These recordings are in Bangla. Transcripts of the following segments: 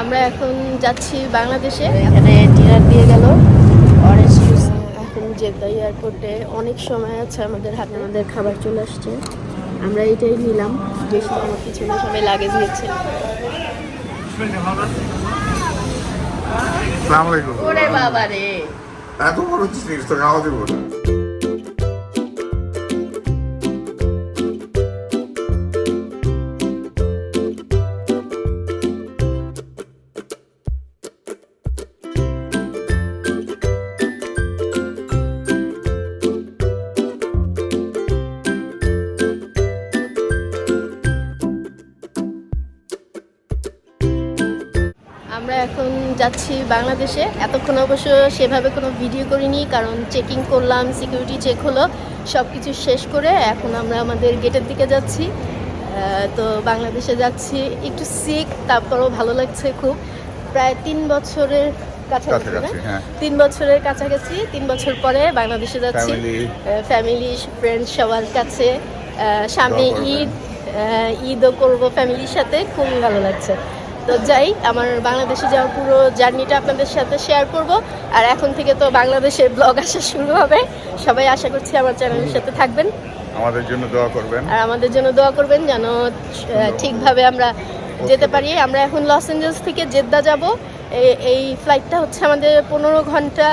আমরা এখন যাচ্ছি বাংলাদেশে। এখানে ডিনার দিয়ে গেল। অরেঞ্জ জুস এখন জেদ্দা এয়ারপোর্টে অনেক সময় আছে আমাদের হাতে আমাদের খাবার চলে আসছে। আমরা এটাই নিলাম। বেশি আমার কিছু না সবাই লাগেজ নিচ্ছে। ওরে বাবা রে এত বড় জিনিস তো খাওয়া দেবো না। যাচ্ছি বাংলাদেশে। এতক্ষণ অবশ্য সেভাবে কোনো ভিডিও করিনি কারণ চেকিং করলাম সিকিউরিটি চেক হলো সব কিছু শেষ করে এখন আমরা আমাদের গেটের দিকে যাচ্ছি। তো বাংলাদেশে যাচ্ছি একটু সিক তারপরও ভালো লাগছে খুব। প্রায় তিন বছরের কাছাকাছি? হ্যাঁ। তিন বছরের কাছাকাছি তিন বছর পরে বাংলাদেশে যাচ্ছি। ফ্যামিলি ফ্রেন্ডস সবার কাছে। সামনে ঈদ ঈদও করব ফ্যামিলির সাথে খুবই ভালো লাগছে। তো যাই আমার বাংলাদেশে যাওয়ার পুরো জার্নিটা আপনাদের সাথে শেয়ার করব। আর এখন থেকে তো বাংলাদেশে ব্লগ আসা শুরু হবে। সবাই আশা করছি আমার চ্যানেলের সাথে থাকবেন। আমাদের জন্য দোয়া করবেন। আর আমাদের জন্য দোয়া করবেন যেন ঠিকভাবে আমরা যেতে পারি। আমরা এখন লস অ্যাঞ্জেলস থেকে জেদ্দা যাব। এই ফ্লাইটটা হচ্ছে আমাদের পনেরো ঘণ্টা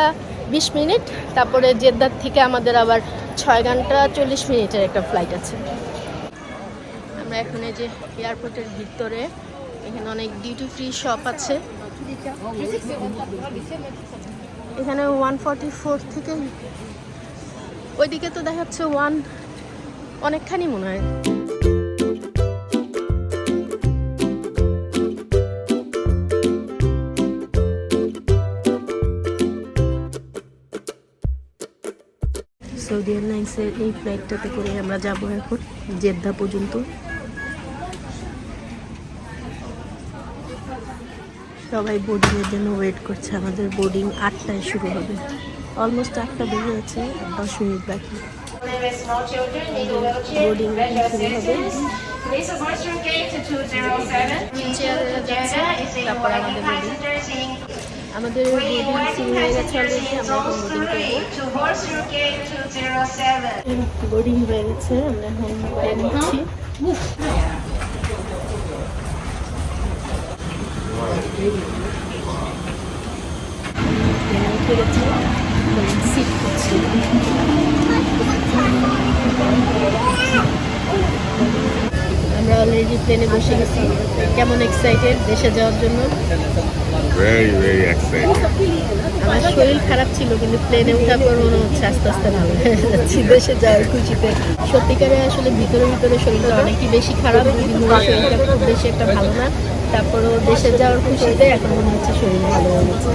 বিশ মিনিট। তারপরে জেদ্দার থেকে আমাদের আবার ছয় ঘণ্টা চল্লিশ মিনিটের একটা ফ্লাইট আছে। আমরা এখন এই যে এয়ারপোর্টের ভিতরে এখানে অনেক ডিউটি ফ্রি শপ আছে। এখানে ওয়ান ফর্টি ফোর থেকে ওইদিকে তো দেখাচ্ছে ওয়ান অনেকখানি মনে হয়। সৌদি এয়ারলাইন্সের এই ফ্লাইটটাতে করে আমরা যাব এখন, জেদ্দা পর্যন্ত। সবাই বোর্ডিংয়ের জন্য ওয়েট করছে। আমাদের বোর্ডিং আটটায় শুরু হবে। অলমোস্ট আটটা বেজে আর দশ মিনিট বাকি। Boarding শুরু হবে। This is Western Gate to 207. চেয়ারে যাচ্ছে তারপর আমাদের বোর্ডিং আমাদের বোর্ডিং হয়ে গেছে আমরা বোর্ডিং করব। To Horseshoe Gate 207. বোর্ডিং হয়ে গেছে, আমরা এখন উঠে গেছি সিট করছি আমরা অলরেডি প্লেনে বসে গেছি। কেমন এক্সাইটেড দেশে যাওয়ার জন্য? আমার শরীর খারাপ ছিল কিন্তু প্লেনে ওঠার পর মনে হচ্ছে আস্তে আস্তে ভালো। হয়ে যাচ্ছি দেশে যাওয়ার খুশিতে। সত্যিকারে আসলে ভিতরে ভিতরে শরীরটা অনেকই বেশি খারাপ শরীরটা খুব বেশি একটা ভালো না। তারপরেও দেশে যাওয়ার খুশিতে এখন মনে হচ্ছে শরীর ভালো হয়ে গেছে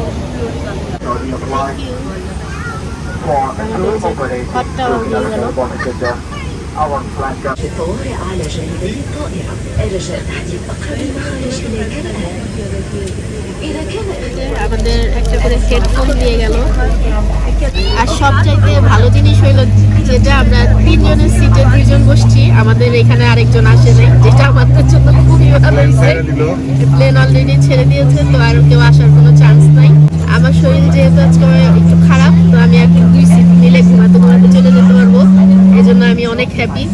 হটটা হয়ে গেল الطوارئ على جانبي الطائرة الرجاء تحديد أقرب مخرج إلى كان إذا كان আমাদের একটা করে হেডফোন দিয়ে গেল আর সব চাইতে ভালো জিনিস হইলো যেটা আমরা তিনজনের সিটে দুইজন বসছি আমাদের এখানে আরেকজন আসে নাই যেটা আমাদের জন্য খুবই ভালো হয়েছে। প্লেন অলরেডি ছেড়ে দিয়েছে তো আর কেউ আসার কোনো চান্স নাই। আমার শরীর যেহেতু আজকে একটু খারাপ তো আমি এখন দুই সিট মিলে ঘুমাতে ঘুমাতে চলে যেতে পারব। এই জন্য আমি অনেক হ্যাপি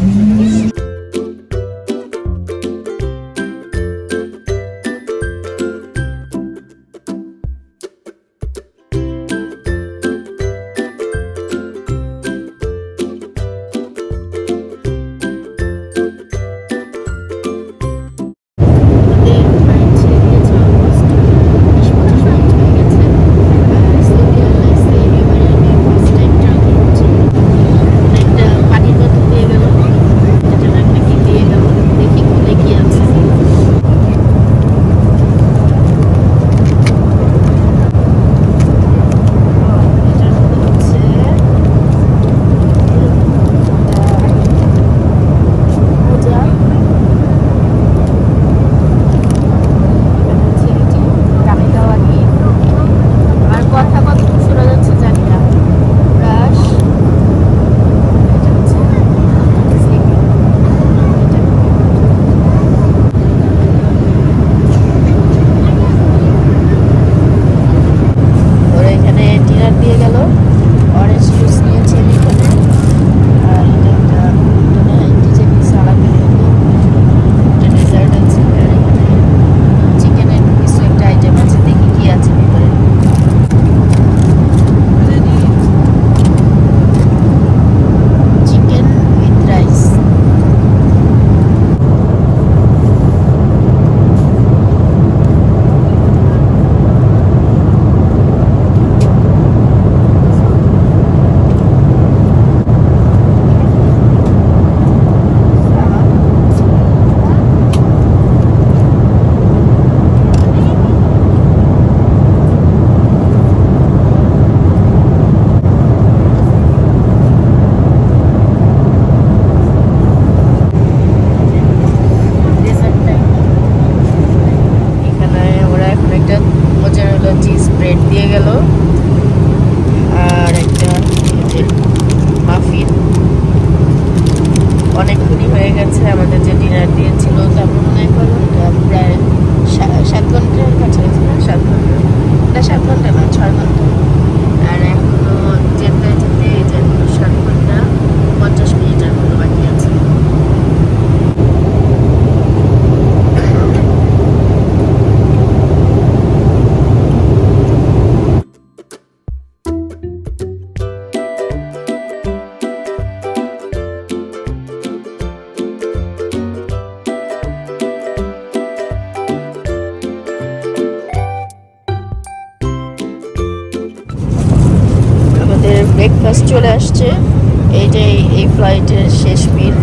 এই- ফ্লাইটের শেষ মিল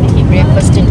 দেখি ব্রেকফাস্টে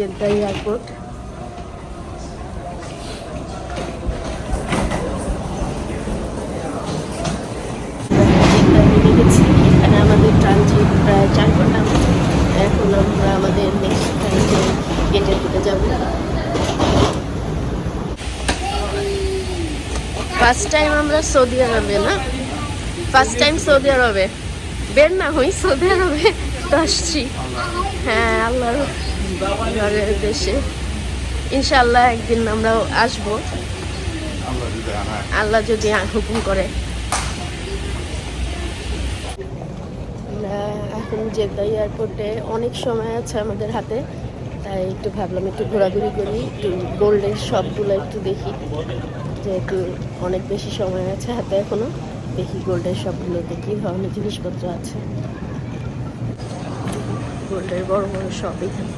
জেদ্দা এয়ারপোর্ট। এখানে আমাদের প্রায় এখন আমরা আমাদের ফার্স্ট টাইম আমরা সৌদি আরবে না। ফার্স্ট টাইম সৌদি আরবে। বের না হই, সৌদি আরবে হ্যাঁ আল্লাহর ঘরের দেশে। ইনশাল্লাহ একদিন আমরাও আসব। আল্লাহ যদি হুকুম করে। এখন জেদ্দা এয়ারপোর্টে অনেক সময় আছে আমাদের হাতে। তাই একটু ভাবলাম একটু ঘোরাঘুরি করি, একটু গোল্ডের শপগুলো একটু দেখি। যেহেতু অনেক বেশি সময় আছে হাতে এখনও। দেখি গোল্ডের শপগুলোতে কী ধরনের জিনিসপত্র আছে। গোল্ডের বড় বড় শপ এখানে।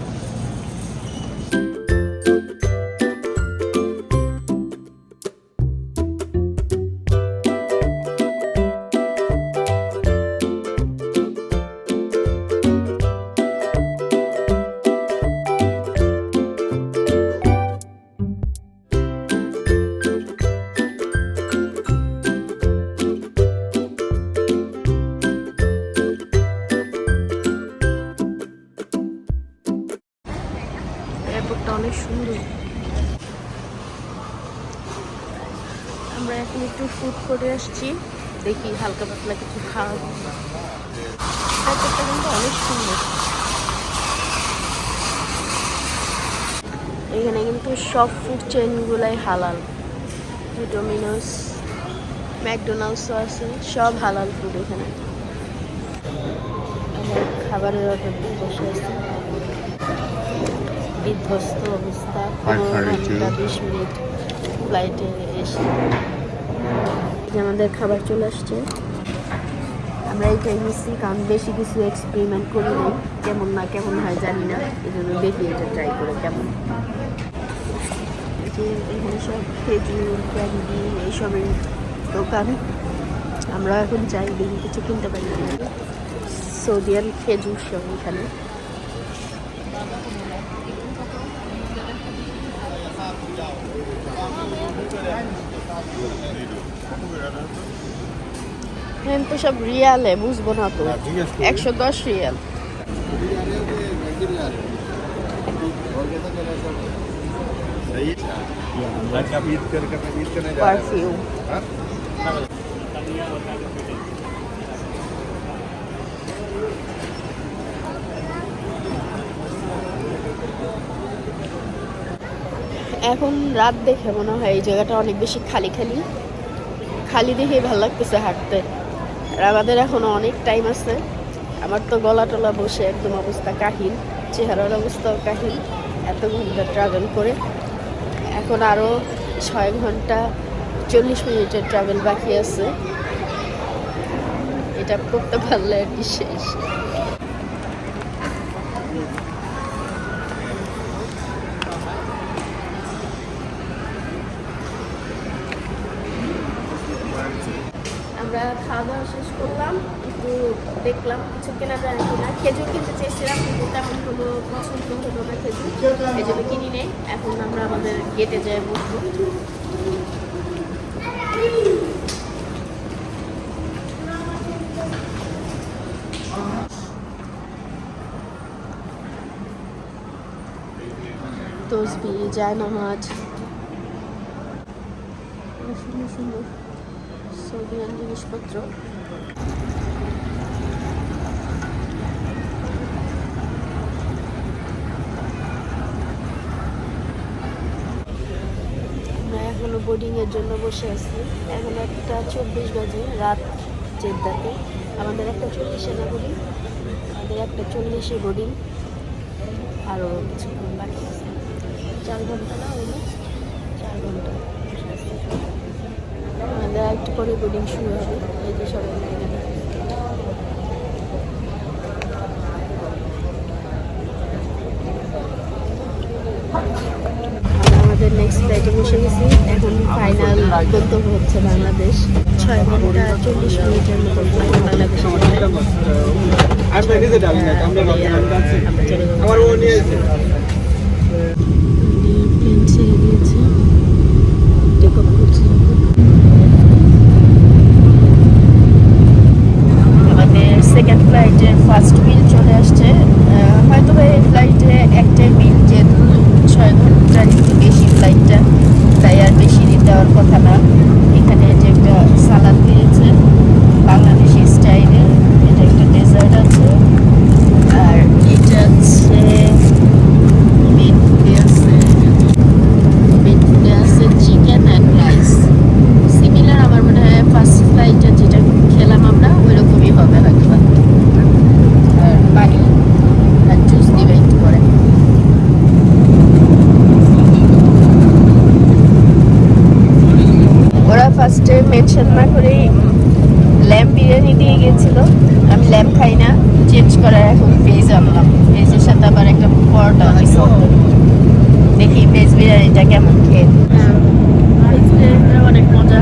আমরা এখন একটু ফুড করে আসছি। দেখি হালকা পাতলা কিছু খাওয়াবো এয়ারপোর্টটা কিন্তু অনেক সুন্দর। এখানে কিন্তু সব ফুড চেনগুলাই হালাল। ডোমিনোস ম্যাকডোনাল্ডসও আছে সব হালাল ফুড এখানে। খাবারের অর্ডার বসে আছে। বিধ্বস্ত অবস্থা। পনেরো ঘণ্টা বিশ মিনিট ফ্লাইটে আমাদের খাবার চলে আসছে। আমরা এইটাই নিচ্ছি কারণ বেশি কিছু এক্সপেরিমেন্ট করি নাই। কেমন না কেমন হয় জানি না। এই জন্য দেখি এটা ট্রাই করে কেমন। এখানে সব খেজুর, ক্যান্ডি এইসবের দোকান। আমরা এখন চাই দেখি কিছু কিনতে পারি। সৌদিয়ান খেজুর সব এখানে। হ্যাঁ তো সব রিয়ালে বুঝব না তো। হ্যাঁ, একশো দশ রিয়াল। পারফিউম এখন রাত দেখে মনে হয় এই জায়গাটা অনেক বেশি খালি খালি। খালি দেখেই ভালো লাগতেছে হাঁটতে। আর আমাদের এখনও অনেক টাইম আছে। আমার তো গলা টলা বসে একদম অবস্থা কাহিল, চেহারার অবস্থাও কাহিল, এত ঘণ্টা ট্রাভেল করে। এখন আরও ছয় ঘণ্টা চল্লিশ মিনিটের ট্রাভেল বাকি আছে। এটা করতে পারলে আর কি শেষ আমরা খাওয়া দাওয়া শেষ করলাম একটু দেখলাম, কিছু কেনা যায় কিনা খেজুর কিনতে চেয়েছিলাম, কিন্তু তেমন কোনো পছন্দ হলো না খেজুর। জন্য কিনি নেই, এখন আমরা আমাদের গেটে যাই বসবো। তসবি নামাজ সুন্দর সুন্দর। সৌদিয়ান জিনিসপত্র। আমরা এখনও বোর্ডিং এর জন্য বসে আছি। এখন একটা চব্বিশ বাজে, রাত চেদ্দাতে আমাদের একটা চল্লিশে না বোর্ডিং আমাদের একটা চল্লিশে বোর্ডিং আরও কিছুক্ষণ বাকি আছে। চার ঘণ্টা না অলমোস্ট চার ঘণ্টা আমাদের একটু পরে বোর্ডিং শুরু হবে। এই যে সবাই লাইনে আমরা আমাদের নেক্সট ফ্লাইটে বসে গেছি এখন ফাইনাল গন্তব্য হচ্ছে বাংলাদেশ। ছয় ঘণ্টা চল্লিশ মিনিটের মতো বাংলাদেশে আমরা চলে যাব আমার ও নিয়ে এসেছে প্লেন ছেড়ে দিয়েছে টেক অফ করছে আমাদের সেকেন্ড ফ্লাইটের ফার্স্ট মিল চলে আসছে আহ, হয়তো বা এই ফ্লাইটে একটাই মিল যেহেতু ছয় ঘণ্টার একটু বেশি ফ্লাইটটা তাই আর বেশি দিতে দেওয়ার কথা না এখানে যে একটা সালাদ দিয়েছে বাংলাদেশি স্টাইলের এটা একটা ডেজার্ট আছে আর এটা হচ্ছে মেন ফুডে আছে মেন ফুডে আছে চিকেন অ্যান্ড রাইস সিমিলার আমার মনে হয় ফার্স্ট ফ্লাইটে যেটা খেলাম আমরা ওই রকমই হবে হয়তো বা। আর পানি আর জুস দিবে একটু করে ওরা ফার্স্টে মেনশন না করেই ল্যাম্প বিরিয়ানি দিয়ে গেছিল আমি ল্যাম্প খাই না চেঞ্জ করার এখন ভেজ আনলাম। ভেজের সাথে আবার একটা পরোটা হয়েছে দেখি ভেজ বিরিয়ানিটা কেমন খেয়ে। বিরিয়ানিটা অনেক মজা।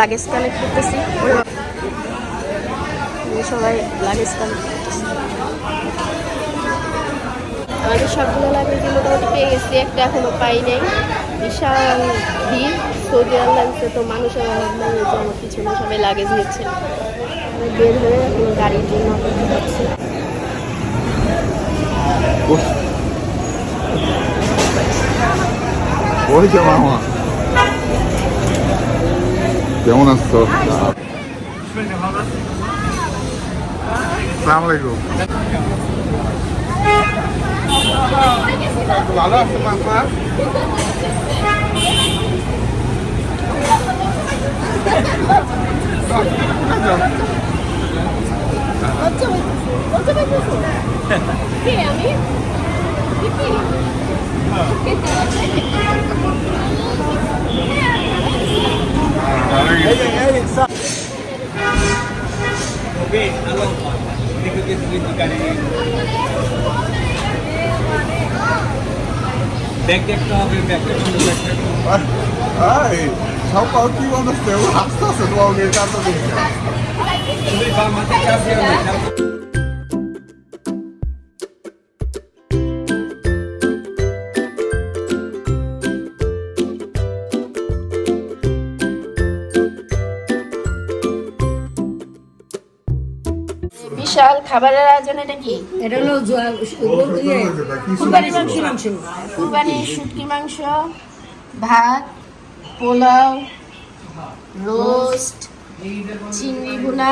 লাগেজ কালেক্ট করতেছি সবাই লাগেজ কালেক্ট করতেছি আমাদের সবগুলো লাগেজ মোটামুটি পেয়ে গেছি একটা এখনও পাই নাই। বিশাল ভিড় সৌদি এয়ারলাইন্সে তো মানুষের অভাব নেই আমার পিছনে সবাই লাগেজ নিচ্ছে। বের হয়ে এখনও গাড়ির জন্য অপেক্ষা করছি। ওই যে মামা কেমন আছো সালাম আলাইকুম ভালো আছে মামা আমি Okay, on the how about you on the stairwell? Hasta sa tuwang ngayon খাবারের আয়োজন এটা কি? এটা হলো ইয়ে, কুরবানির মাংস। মাংস কুরবানির শুটকি মাংস ভাত পোলাও রোস্ট চিংড়ি ভুনা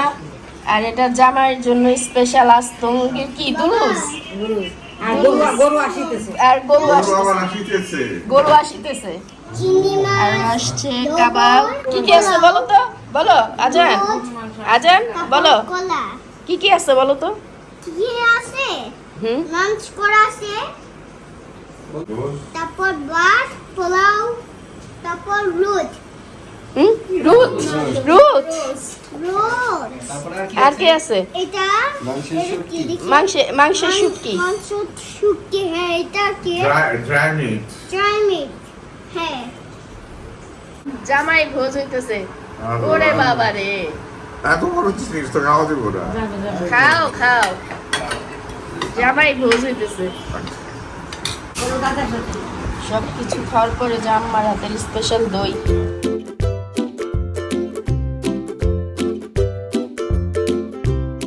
আর এটা জামাইয়ের জন্য স্পেশাল আস্ত মুরগির কি? দুরুস আর গরু গরু আসিতেছে। আর গরু আসিতেছে। গরু আসিতেছে। আর আসছে কাবাব। কি কি আছে বলো তো? বলো আজান। আজান বলো। কি কি আছে বলো তো? কি আছে? হুম? লাঞ্চ করা আছে। তারপর ভাত পোলাও তারপর রোদ হুম? রুট রুট আর কি আছে? এটা শুটকি। মাংস শুটকি। হ্যাঁ এটা কি? ড্রাই মিট ড্রাই মিট হ্যাঁ। জামাই ভোজ হইতেছে। ওরে বাবা রে এত বড় জিনিস তো খাওয়া দিব না খাও খাও জামাই ভোজ হইতেছে। সব কিছু খাওয়ার পরে জাম্মার হাতের স্পেশাল দই।